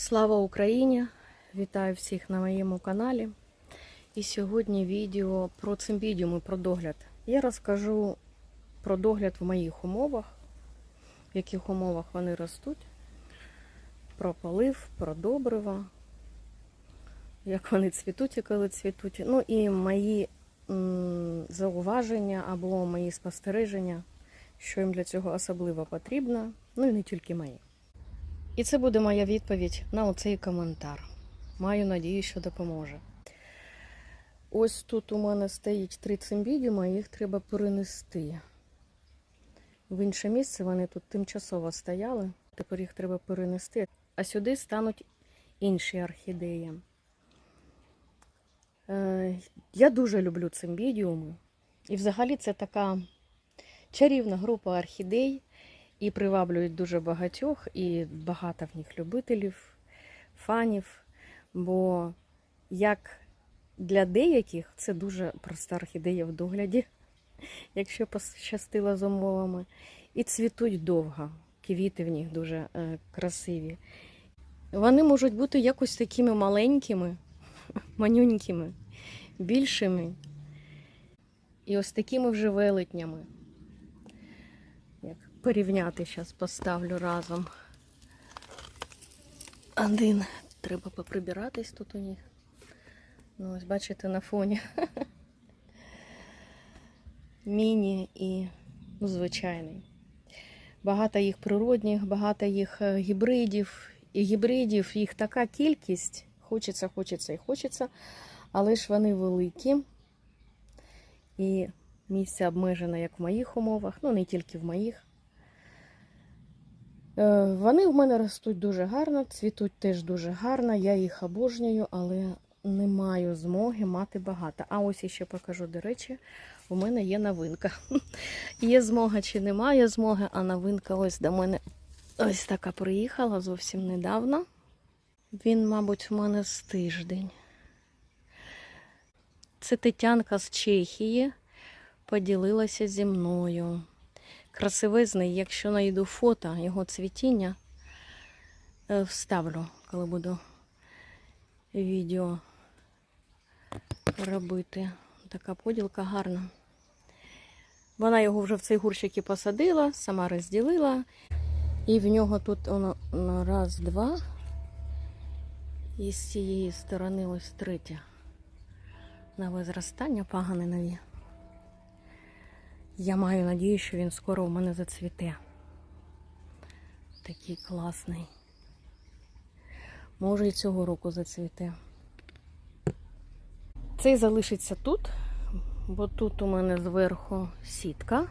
Слава Україні! Вітаю всіх на моєму каналі. І сьогодні відео про цимбідіуми, про догляд. Я розкажу про догляд в моїх умовах, в яких умовах вони ростуть, про полив, про добрива, як вони цвітуть і коли цвітуть. Ну і мої зауваження або мої спостереження, що їм для цього особливо потрібно. Ну і не тільки мої. І це буде моя відповідь на оцей коментар. Маю надію, що допоможе. Ось тут у мене стоїть три цимбідіума, їх треба перенести. В інше місце вони тут тимчасово стояли, тепер їх треба перенести, а сюди стануть інші орхідеї. Е, Я дуже люблю цимбідіуми. І взагалі це така чарівна група орхідей і приваблюють дуже багатьох, і багато в них любителів, фанів. Бо як для деяких це дуже проста орхідея в догляді, якщо пощастило з умовами. І цвітуть довго. Квіти в них дуже е, красиві. Вони можуть бути якось такими маленькими, манюнькими, більшими. І ось такими вже велетнями. Порівняти зараз поставлю разом. Один. Треба поприбиратись тут у них. Ну, ось бачите на фоні. Міні і ну, звичайний. Багато їх природних, багато їх е, гібридів. І гібридів їх така кількість. Хочеться, хочеться і хочеться. Але ж вони великі. І місце обмежено, як в моїх умовах, ну не тільки в моїх. Е, Вони в мене ростуть дуже гарно, цвітуть теж дуже гарно. Я їх обожнюю, але не маю змоги мати багато. А ось іще покажу, до речі, у мене є новинка. Є змога чи немає змоги, а новинка ось до мене ось така приїхала зовсім недавно. Він, мабуть, у мене з тиждень. Це Тетянка з Чехії поділилася зі мною. Красивизний, якщо знайду фото його цвітіння, е, вставлю, коли буду відео робити. Така поділка гарна. Вона його вже в цей гурчик і посадила, сама розділила. І в нього тут воно раз, два. І з цієї сторони ось третя. Нове зростання, пагани нові. Я маю надію, що він скоро у мене зацвіте. Такий класний. Може і цього року зацвіте. Цей залишиться тут, бо тут у мене зверху сітка.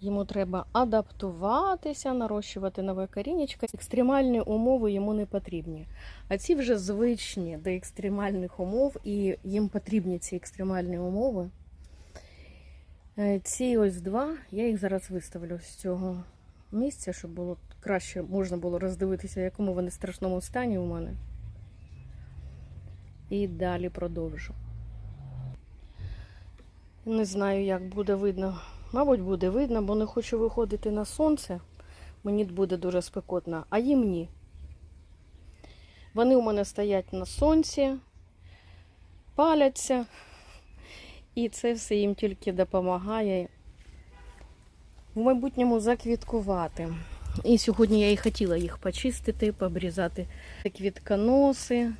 Йому треба адаптуватися, нарощувати нове корінечко. Екстремальні умови йому не потрібні. А ці вже звичні до екстремальних умов, і їм потрібні ці екстремальні умови. Е, Ці ось два, я їх зараз виставлю з цього місця, щоб було краще можна було роздивитися, в якому вони страшному стані у мене. І далі продовжу. Не знаю, як буде видно. Мабуть, буде видно, бо не хочу виходити на сонце. Мені буде дуже спекотно, а їм ні. Вони у мене стоять на сонці, паляться. І це все їм тільки допомагає в майбутньому заквіткувати. І сьогодні я і хотіла їх почистити, пообрізати квітконоси.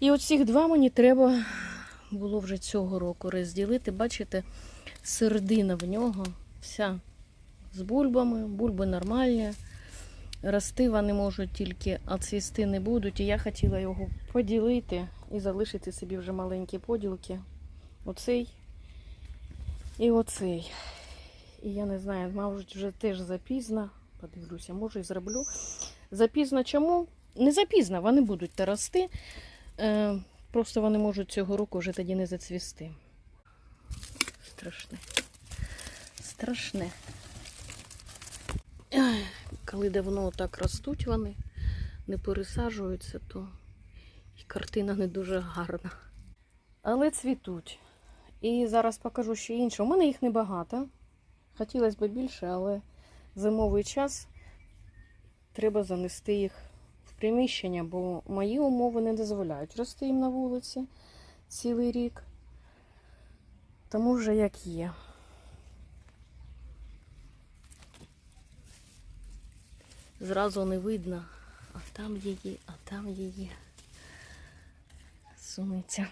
І оцих два мені треба було вже цього року розділити. Бачите, середина в нього вся з бульбами, бульби нормальні. Рости вони можуть тільки, а цвісти не будуть. І я хотіла його поділити і залишити собі вже маленькі поділки. Оцей і оцей. І я не знаю, мабуть, вже теж запізно. Подивлюся, може і зроблю. Запізно чому? Не запізно, вони будуть та рости. Е, просто вони можуть цього року вже тоді не зацвісти. Страшне. Страшне. Коли давно так ростуть вони, не пересаджуються, то картина не дуже гарна. Але цвітуть. І зараз покажу ще інше. У мене їх небагато. Хотілося б більше, але зимовий час треба занести їх в приміщення, бо мої умови не дозволяють рости їм на вулиці цілий рік. Тому вже як є. Зразу не видно, а там її, а там її суниця.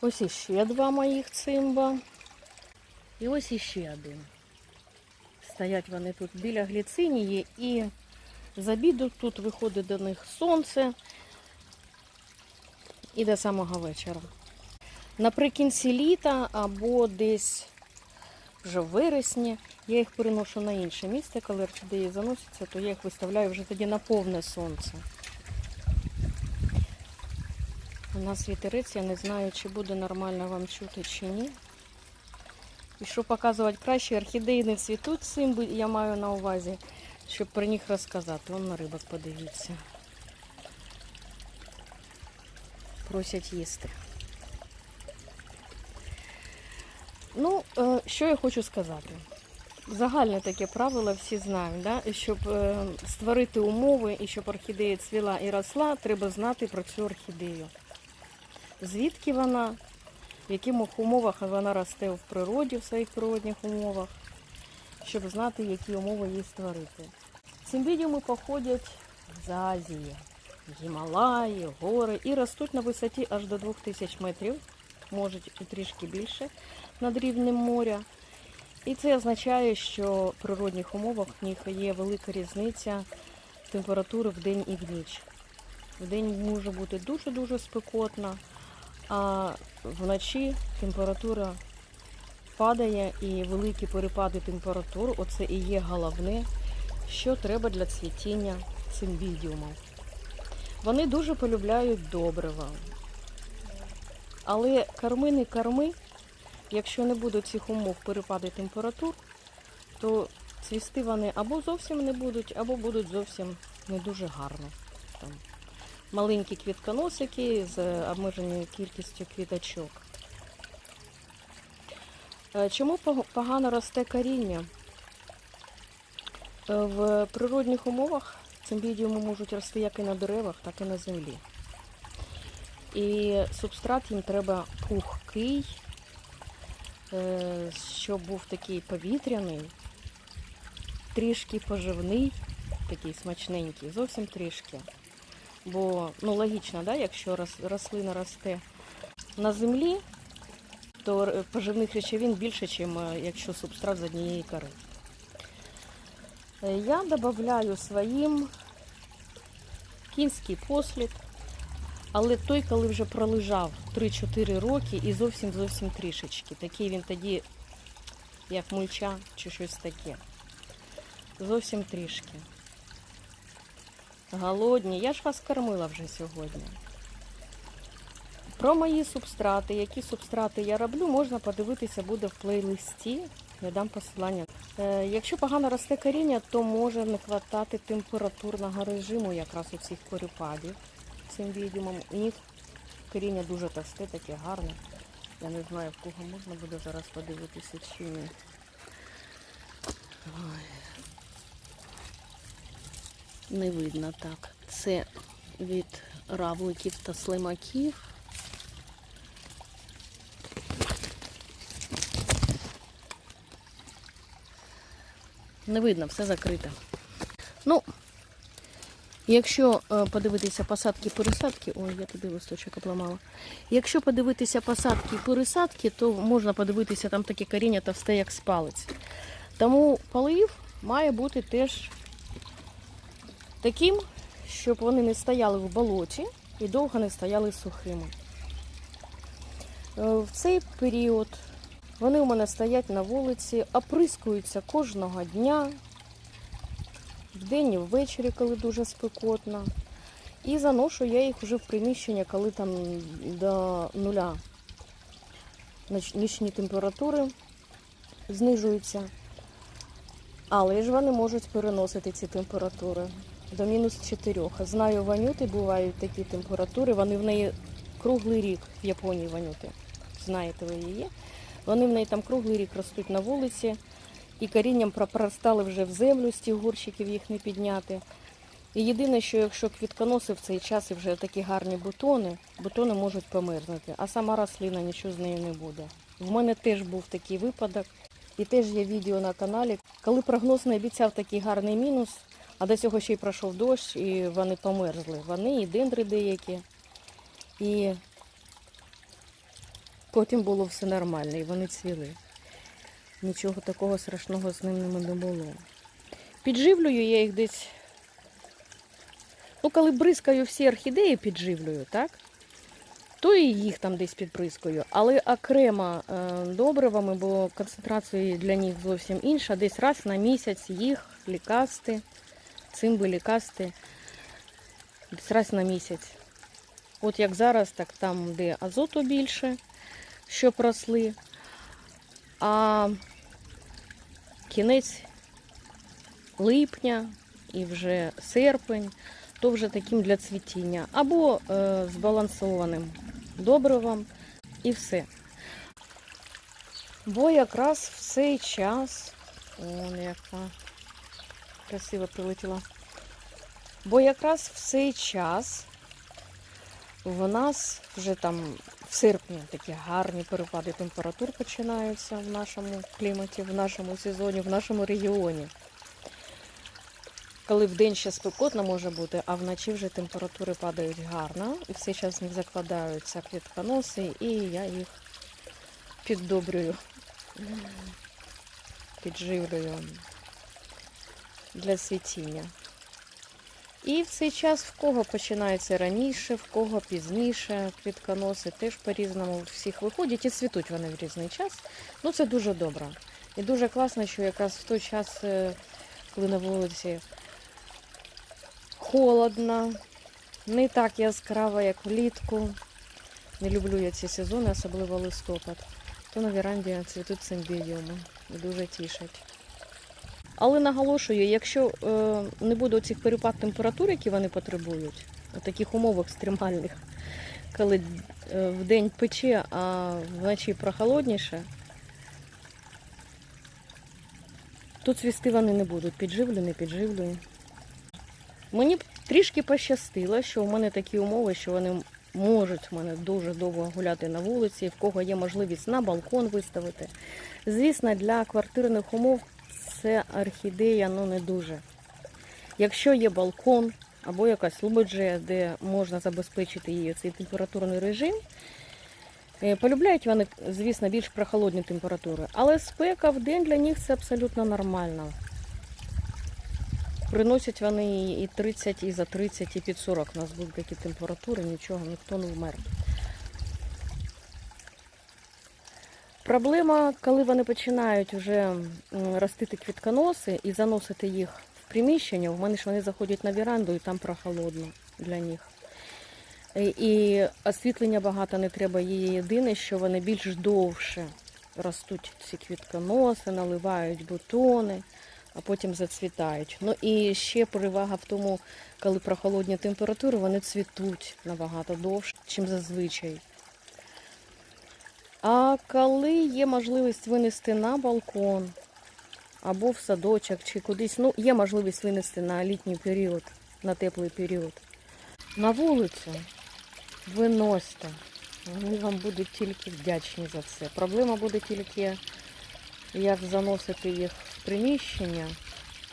Ось іще два моїх цимба. І ось іще один. Стоять вони тут біля гліцинії і з обіду тут виходить до них сонце і до самого вечора. Наприкінці літа або десь вже в вересні я їх переношу на інше місце, коли орхідеї заносяться, то я їх виставляю вже тоді на повне сонце. У нас вітерець, я не знаю, чи буде нормально вам чути, чи ні. І що показувати краще, орхідеї не цвітуть цим, я маю на увазі, щоб про них розказати. Вон на рибок подивіться. Просять їсти. Ну, е, що я хочу сказати. Загальне таке правило всі знають, да? щоб е, створити умови і щоб орхідея цвіла і росла, треба знати про цю орхідею. Звідки вона, в яких умовах вона росте в природі, в своїх природних умовах, щоб знати, які умови їй створити. Цим відео походять з Азії, Гімалаї, гори і ростуть на висоті аж до 2000 метрів, і трішки більше над рівнем моря. І це означає, що в природних умовах в них є велика різниця температури в день і в ніч. В день може бути дуже-дуже спекотно, а вночі температура падає і великі перепади температур оце і є головне, що треба для цвітіння цимбідіуму. Вони дуже полюбляють добрива. Але корми не корми, якщо не буде цих умов перепади температур, то цвісти вони або зовсім не будуть, або будуть зовсім не дуже гарно. Там маленькі квітконосики з обмеженою кількістю квіточок. Е, Чому погано росте коріння? Е, В природних умовах цимбідіуми можуть рости як і на деревах, так і на землі. І субстрат їм треба пухкий, е, щоб був такий повітряний, трішки поживний, такий смачненький, зовсім трішки. Бо ну, логічно, да, якщо рослина росте на землі, то поживних речовин більше, ніж якщо субстрат з однієї кори. Е, Я додаю своїм кінський послід, але той, коли вже пролежав 3-4 роки і зовсім зовсім трішечки. Такий він тоді, як мульча чи щось таке. Зовсім трішки. Голодні. Я ж вас кормила вже сьогодні. Про мої субстрати, які субстрати я роблю, можна подивитися буде в плейлисті. Я дам посилання. Е, якщо погано росте коріння, то може не хватати температурного режиму якраз у цих корюпадів цим відьмом. У них коріння дуже товсте, таке гарне. Я не знаю, в кого можна буде зараз подивитися чи ні. Ой. Не видно так. Це від равликів та слимаків. Не видно, все закрите. Ну, якщо е, подивитися посадки пересадки, ой, я туди листочок обламала. Якщо подивитися посадки пересадки, то можна подивитися там таке коріння товсте, як з палець. Тому полив має бути теж таким, щоб вони не стояли в болоті і довго не стояли сухими. Е, В цей період вони у мене стоять на вулиці, оприскуються кожного дня, вдень і ввечері, коли дуже спекотно. І заношу я їх вже в приміщення, коли там до нуля нічні температури знижуються. Але ж вони можуть переносити ці температури до мінус 4. Знаю ванюти, бувають такі температури. Вони в неї круглий рік в Японії ванюти. Знаєте ви її. Вони в неї там круглий рік ростуть на вулиці і корінням проростали вже в землю з тих горщиків їх не підняти. І єдине, що якщо квітконоси в цей час і вже такі гарні бутони, бутони можуть померзнути, а сама рослина нічого з нею не буде. В мене теж був такий випадок, і теж є відео на каналі, коли прогноз не обіцяв такий гарний мінус, а до цього ще й пройшов дощ, і вони померзли. Вони і дендри деякі. І потім було все нормально, і вони цвіли. Нічого такого страшного з ними не було. Підживлюю я їх десь. Ну, коли бризкаю всі орхідеї, підживлюю, так? То і їх там десь підбризкаю. Але окремо е, добривами, бо концентрація для них зовсім інша. Десь раз на місяць їх лікасти, цимби лікасти. Десь раз на місяць. От як зараз, так там, де азоту більше, щоб росли. А кінець липня і вже серпень, то вже таким для цвітіння. Або е, збалансованим добривом і все. Бо якраз в цей час, он яка красиво прилетіла. Бо якраз в цей час в нас вже там в серпні такі гарні перепади температур починаються в нашому кліматі, в нашому сезоні, в нашому регіоні. Коли в день ще спекотно може бути, а вночі вже температури падають гарно, і в цей час них закладаються квітконоси, і я їх піддобрюю, підживлюю для цвітіння. І в цей час в кого починається раніше, в кого пізніше квітконоси теж по-різному всіх виходять і цвітуть вони в різний час. Ну це дуже добре. І дуже класно, що якраз в той час, е, коли на вулиці холодно, не так яскраво, як влітку. Не люблю я ці сезони, особливо листопад. То на віранді цвітуть цимбідіуми і дуже тішать. Але наголошую, якщо е, не буде цих перепад температур, які вони потребують, у таких умовах екстремальних, коли е, в день пече, а вночі прохолодніше, то цвісти вони не будуть. Підживлю, не підживлю. Мені трішки пощастило, що в мене такі умови, що вони можуть в мене дуже довго гуляти на вулиці, в кого є можливість на балкон виставити. Звісно, для квартирних умов це орхідея ну не дуже. Якщо є балкон або якась лоботжея, де можна забезпечити її цей температурний режим, е, полюбляють вони, звісно, більш прохолодні температури. Але спека в день для них це абсолютно нормально. Приносять вони і 30, і за 30, і під 40 у нас будуть такі температури, нічого, ніхто не вмер. Проблема, коли вони починають вже ростити квітконоси і заносити їх в приміщення, в мене ж вони заходять на віранду і там прохолодно для них. І- освітлення багато не треба. Є єдине, що вони більш довше ростуть ці квітконоси, наливають бутони, а потім зацвітають. Ну і ще перевага в тому, коли прохолодні температури, вони цвітуть набагато довше, ніж зазвичай. А коли є можливість винести на балкон або в садочок чи кудись, ну, є можливість винести на літній період, на теплий період. На вулицю виносьте. Вони вам будуть тільки вдячні за це. Проблема буде тільки, як заносити їх в приміщення,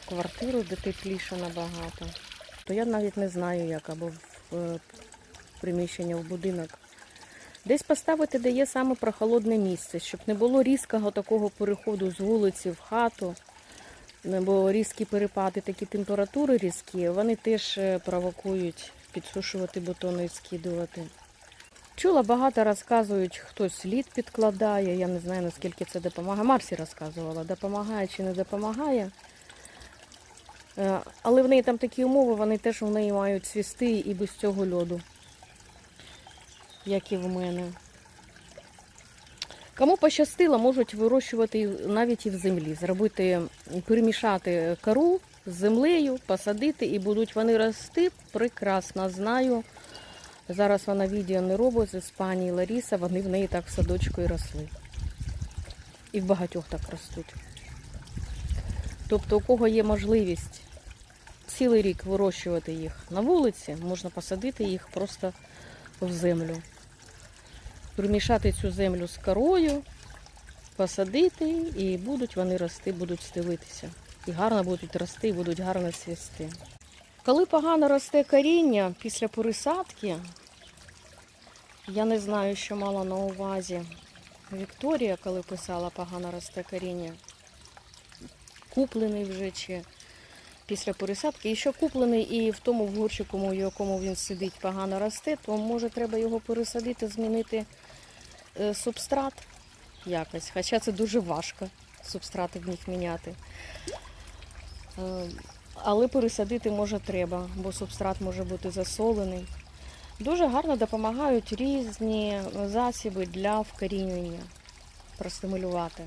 в квартиру, де тепліше набагато. То я навіть не знаю, як або в е, приміщення, в будинок. Десь поставити, де є саме прохолодне місце, щоб не було різкого такого переходу з вулиці в хату, бо різкі перепади, такі температури різкі, вони теж е, провокують підсушувати бутони і скидувати. Чула, багато розказують, хтось лід підкладає, я не знаю, наскільки це допомагає. Марсі розказувала, допомагає чи не допомагає. Е, Але в неї там такі умови, вони теж в неї мають цвісти і без цього льоду як і в мене. Кому пощастило, можуть вирощувати навіть і в землі, зробити, перемішати кору з землею, посадити і будуть вони рости прекрасно. Знаю. Зараз вона відео не робить з Іспанії Ларіса, вони в неї так в садочку і росли. І в багатьох так ростуть. Тобто, у кого є можливість цілий рік вирощувати їх на вулиці, можна посадити їх просто в землю. Примішати цю землю з корою, посадити, і будуть вони рости, будуть стелитися. І гарно будуть рости, будуть гарно цвісти. Коли погано росте коріння після пересадки, я не знаю, що мала на увазі Вікторія, коли писала погано росте коріння. Куплений вже чи після пересадки. І що куплений і в тому горщику, в якому він сидить, погано росте, то може треба його пересадити, змінити субстрат якось. Хоча це дуже важко субстрати в них міняти. Е, Але пересадити може треба, бо субстрат може бути засолений. Дуже гарно допомагають різні засіби для вкорінювання, простимулювати.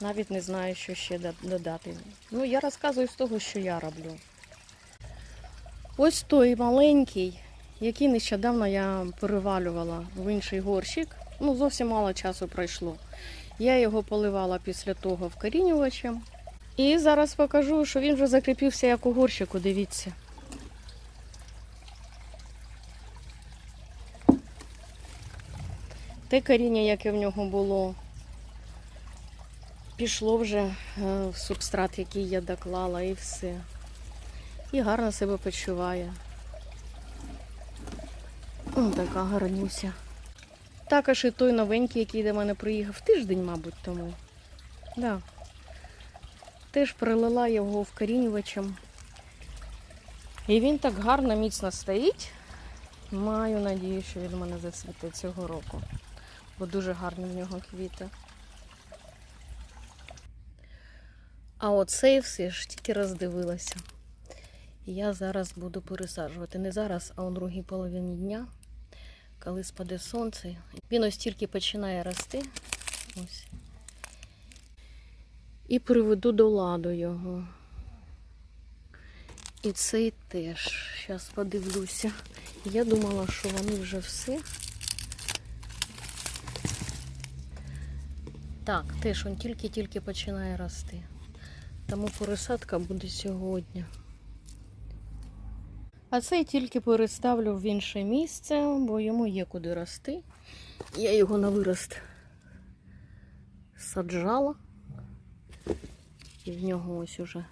Навіть не знаю, що ще додати. Ну, я розказую з того, що я роблю. Ось той маленький, який нещодавно я перевалювала в інший горщик. Ну, зовсім мало часу пройшло. Я його поливала після того вкорінювачем. І зараз покажу, що він вже закріпився як у горщику, дивіться. Те коріння, яке в нього було, пішло вже е, в субстрат, який я доклала, і все. І гарно себе почуває. Ось така гарнюся. Також і той новенький, який до мене приїхав тиждень, мабуть, тому. Да. Теж прилила його вкорінювачем. І він так гарно, міцно стоїть. Маю надію, що він мене зацвіте цього року. Бо дуже гарні в нього квіти. А оцей все ж тільки роздивилася. Я зараз буду пересаджувати. Не зараз, а у другій половині дня, коли спаде сонце. Він ось тільки починає рости. Ось. І приведу до ладу його. І цей теж. Зараз подивлюся. Я думала, що вони вже все. Так, теж він тільки-тільки починає рости. Тому пересадка буде сьогодні. А цей тільки переставлю в інше місце, бо йому є куди рости. Я його на вирост саджала. І в нього ось уже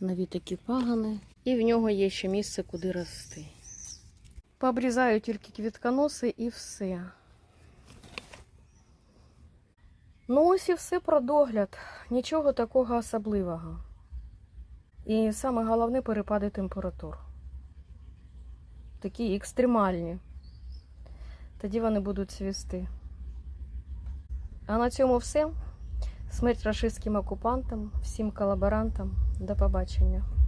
нові такі пагани. І в нього є ще місце, куди рости. Пообрізаю тільки квітконоси і все. Ну, ось і все про догляд. Нічого такого особливого. І саме головне перепади температур. Такі екстремальні. Тоді вони будуть цвісти. А на цьому все. Смерть рашистським окупантам, всім колаборантам. До побачення.